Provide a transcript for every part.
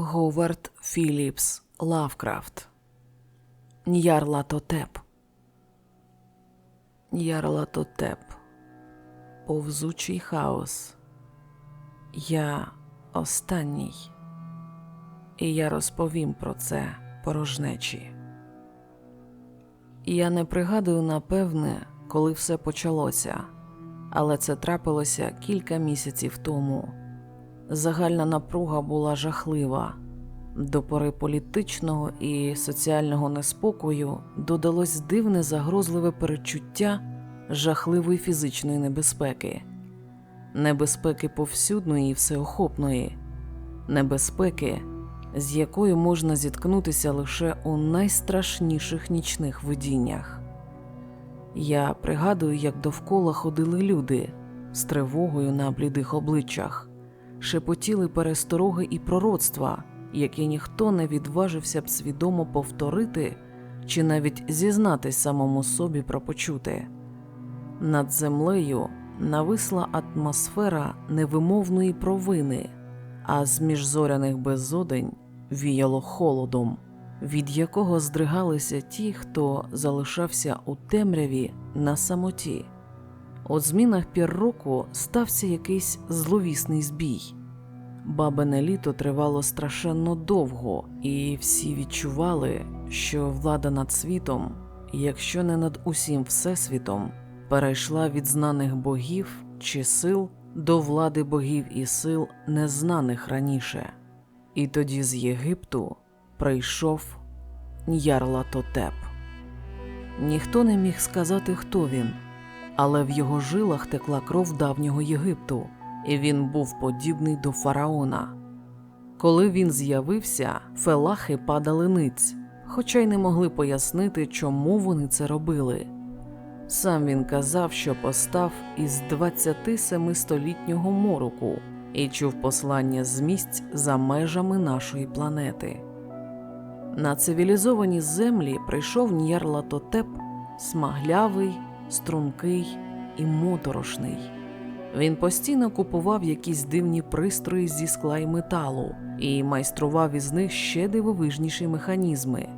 Говард Філіпс Лавкрафт. Ньярлатотеп Ньярлатотеп Повзучий хаос. Я останній. І я розповім про це порожнечі. Я не пригадую напевне, коли все почалося, але це трапилося кілька місяців тому. Загальна напруга була жахлива. До пори політичного і соціального неспокою додалось дивне загрозливе перечуття жахливої фізичної небезпеки, небезпеки повсюдної і всеохопної, небезпеки, з якою можна зіткнутися лише у найстрашніших нічних видіннях. Я пригадую, як довкола ходили люди з тривогою на блідих обличчях шепотіли перестороги і пророцтва, які ніхто не відважився б свідомо повторити чи навіть зізнатись самому собі про почуте. Над землею нависла атмосфера невимовної провини, а з міжзоряних безодень віяло холодом, від якого здригалися ті, хто залишався у темряві на самоті. У змінах пірроку стався якийсь зловісний збій. Бабине літо тривало страшенно довго, і всі відчували, що влада над світом, якщо не над усім всесвітом, перейшла від знаних богів чи сил до влади богів і сил, незнаних раніше. І тоді з Єгипту прийшов Ньярлатотеп. Ніхто не міг сказати, хто він але в його жилах текла кров давнього Єгипту, і він був подібний до фараона. Коли він з'явився, фелахи падали ниць, хоча й не могли пояснити, чому вони це робили. Сам він казав, що постав із 27-столітнього мороку і чув послання з місць за межами нашої планети. На цивілізовані землі прийшов Ньярлатотеп, смаглявий, стрункий і моторошний. Він постійно купував якісь дивні пристрої зі скла й металу і майстрував із них ще дивовижніші механізми.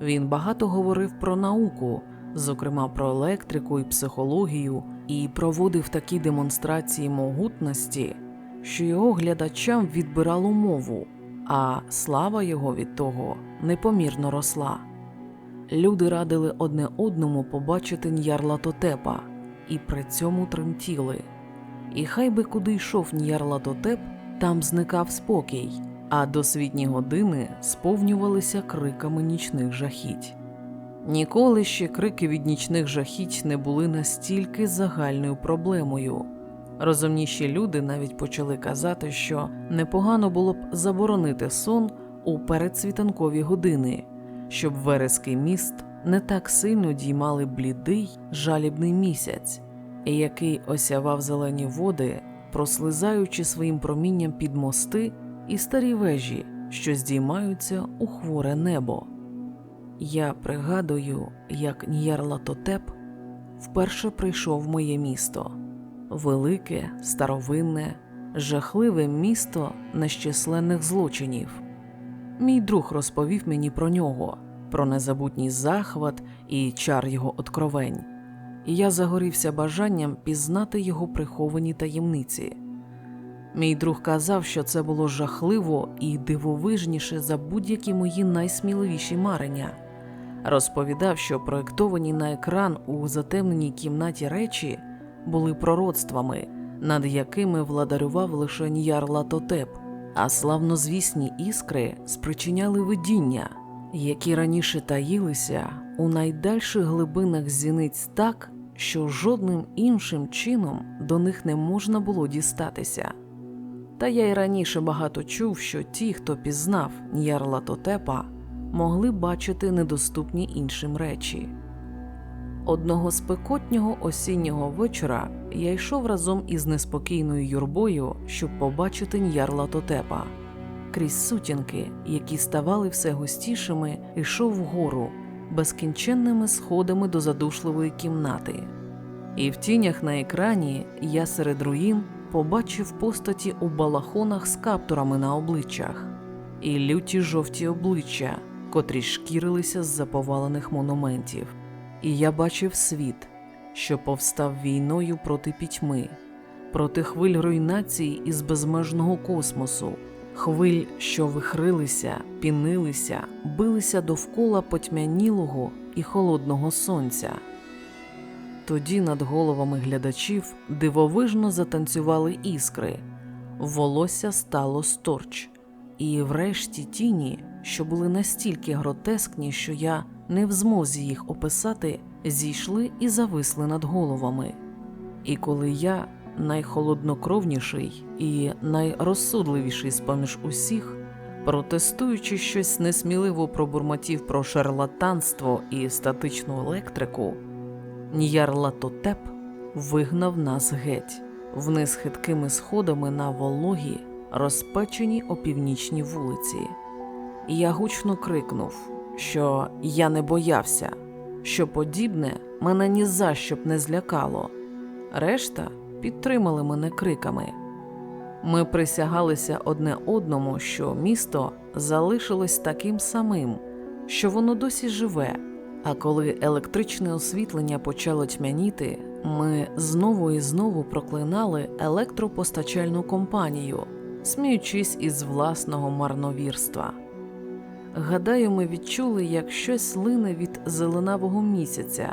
Він багато говорив про науку, зокрема про електрику і психологію, і проводив такі демонстрації могутності, що його глядачам відбирало мову, а слава його від того непомірно росла. Люди радили одне одному побачити Ньярлатотепа і при цьому тремтіли. І хай би куди йшов Ньярлатотеп, там зникав спокій, а досвітні години сповнювалися криками нічних жахіть. Ніколи ще крики від нічних жахіть не були настільки загальною проблемою. Розумніші люди навіть почали казати, що непогано було б заборонити сон у передсвітанкові години щоб верески міст не так сильно діймали блідий жалібний місяць, який осявав зелені води, прослизаючи своїм промінням під мости і старі вежі, що здіймаються у хворе небо. Я пригадую, як Ньярлатотеп вперше прийшов в моє місто велике, старовинне, жахливе місто нещисленних злочинів. Мій друг розповів мені про нього, про незабутній захват і чар його откровень, і я загорівся бажанням пізнати його приховані таємниці. Мій друг казав, що це було жахливо і дивовижніше за будь-які мої найсміливіші марення. Розповідав, що проєктовані на екран у затемненій кімнаті речі були пророцтвами, над якими владарював лише Ньярлатотеп а славнозвісні іскри спричиняли видіння, які раніше таїлися у найдальших глибинах зіниць так, що жодним іншим чином до них не можна було дістатися. Та я й раніше багато чув, що ті, хто пізнав Ньярлатотепа, могли бачити недоступні іншим речі. Одного спекотнього осіннього вечора я йшов разом із неспокійною юрбою, щоб побачити Ньярла Тотепа. Крізь сутінки, які ставали все густішими, йшов вгору безкінченними сходами до задушливої кімнати. І в тінях на екрані я серед руїн побачив постаті у балахонах з каптурами на обличчях. і люті жовті обличчя, котрі шкірилися з заповалених монументів. І я бачив світ, що повстав війною проти пітьми, проти хвиль руйнації із безмежного космосу, хвиль, що вихрилися, пінилися, билися довкола потьмянілого і холодного сонця. Тоді над головами глядачів дивовижно затанцювали іскри, волосся стало сторч, і врешті тіні, що були настільки гротескні, що я не в змозі їх описати, зійшли і зависли над головами. І коли я, найхолоднокровніший і найрозсудливіший з поміж усіх, протестуючи щось несміливо пробурмотів про шарлатанство і статичну електрику, Ніярлатотеп вигнав нас геть вниз хиткими сходами на вологі, розпечені опівнічні вулиці. Я гучно крикнув, що я не боявся, що подібне мене ні за що б не злякало. Решта підтримали мене криками. Ми присягалися одне одному, що місто залишилось таким самим, що воно досі живе. А коли електричне освітлення почало тьмяніти, ми знову і знову проклинали електропостачальну компанію, сміючись із власного марновірства. Гадаю, ми відчули, як щось лине від зеленавого місяця,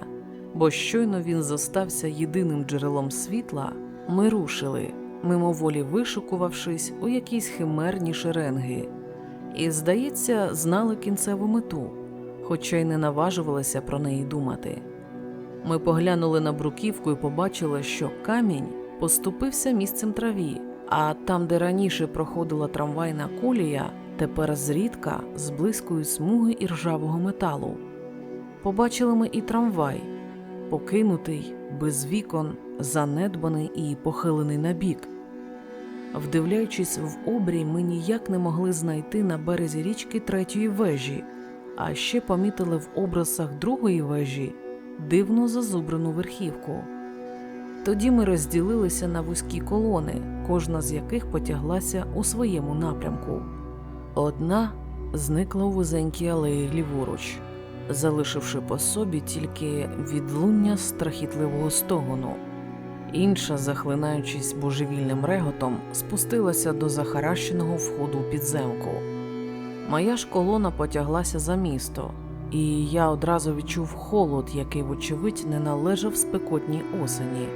бо щойно він зостався єдиним джерелом світла, ми рушили, мимоволі вишукувавшись у якісь химерні шеренги, і, здається, знали кінцеву мету хоча й не наважувалися про неї думати. Ми поглянули на бруківку і побачили, що камінь поступився місцем траві, а там, де раніше проходила трамвайна колія, тепер зрідка зблискують смуги іржавого металу. Побачили ми і трамвай, покинутий, без вікон, занедбаний і похилений набік. Вдивляючись в обрій, ми ніяк не могли знайти на березі річки третьої вежі а ще помітили в образах другої вежі дивно зазубрену верхівку. Тоді ми розділилися на вузькі колони, кожна з яких потяглася у своєму напрямку. Одна зникла у вузенькій алеї ліворуч, залишивши по собі тільки відлуння страхітливого стогону. Інша, захлинаючись божевільним реготом, спустилася до захаращеного входу у підземку. Моя ж колона потяглася за місто, і я одразу відчув холод, який, вочевидь, не належав спекотній осені,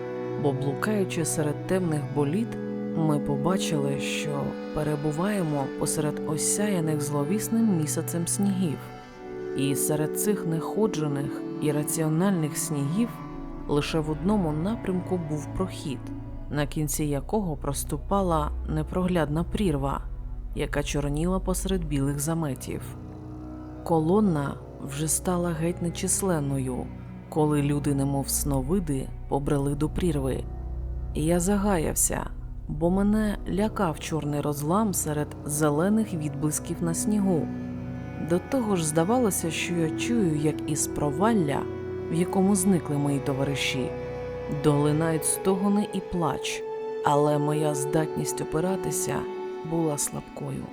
бо, блукаючи серед темних боліт, ми побачили, що перебуваємо посеред осяяних зловісним місяцем снігів, і серед цих неходжених і раціональних снігів лише в одному напрямку був прохід, на кінці якого проступала непроглядна прірва яка чорніла посеред білих заметів. Колонна вже стала геть нечисленною, коли люди, немов сновиди, побрели до прірви. І я загаявся, бо мене лякав чорний розлам серед зелених відблисків на снігу. До того ж, здавалося, що я чую, як із провалля, в якому зникли мої товариші, долинають стогони і плач, але моя здатність опиратися була слабкою.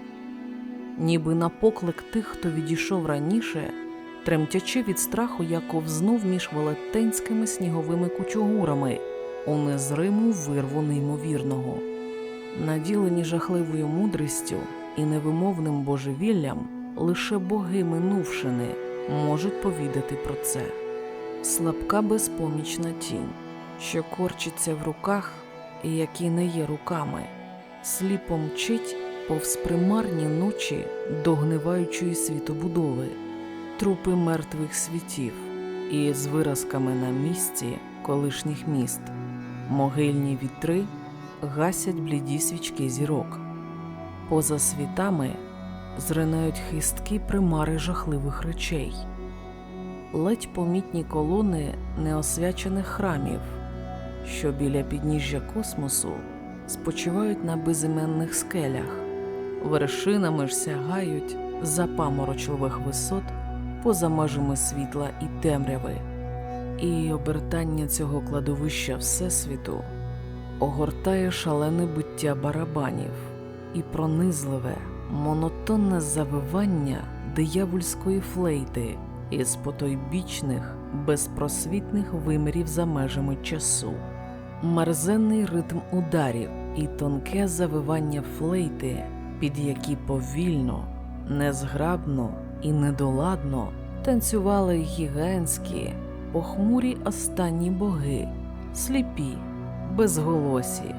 Ніби на поклик тих, хто відійшов раніше, тремтячи від страху, я ковзнув між велетенськими сніговими кучугурами у незриму вирву неймовірного, наділені жахливою мудрістю і невимовним божевіллям, лише боги минувшини можуть повідати про це. Слабка безпомічна тінь, що корчиться в руках і які не є руками сліпо мчить повз примарні ночі догниваючої світобудови, трупи мертвих світів і з виразками на місці колишніх міст, могильні вітри гасять бліді свічки зірок. Поза світами зринають хисткі примари жахливих речей, ледь помітні колони неосвячених храмів, що біля підніжжя космосу спочивають на безіменних скелях, вершинами ж сягають за паморочливих висот поза межами світла і темряви, і обертання цього кладовища Всесвіту огортає шалене биття барабанів і пронизливе, монотонне завивання диявольської флейти із потойбічних, безпросвітних вимірів за межами часу, мерзенний ритм ударів і тонке завивання флейти, під які повільно, незграбно і недоладно танцювали гігантські, похмурі останні боги, сліпі, безголосі,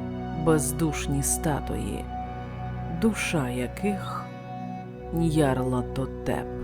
бездушні статуї, душа яких Ньярлатотеп.